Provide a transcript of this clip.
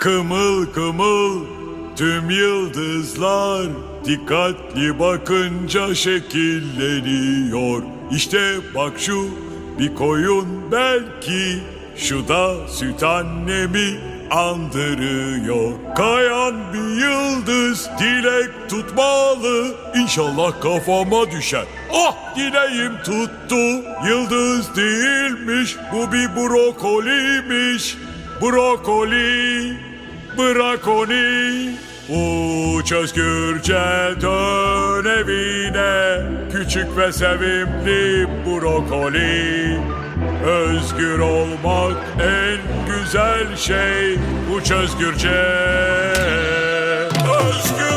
Kımıl kımıl tüm yıldızlar dikkatli bakınca şekilleniyor. İşte bak şu bir koyun belki şu da süt annemi andırıyor. Kayan bir yıldız dilek tutmalı. İnşallah kafama düşer. Ah dileğim tuttu. Yıldız değilmiş bu bir brokoliymiş. Brokoli, brakoni. Uç özgürce dön evine Küçük ve sevimli brokoli Özgür olmak en güzel şey Uç özgürce Özgürce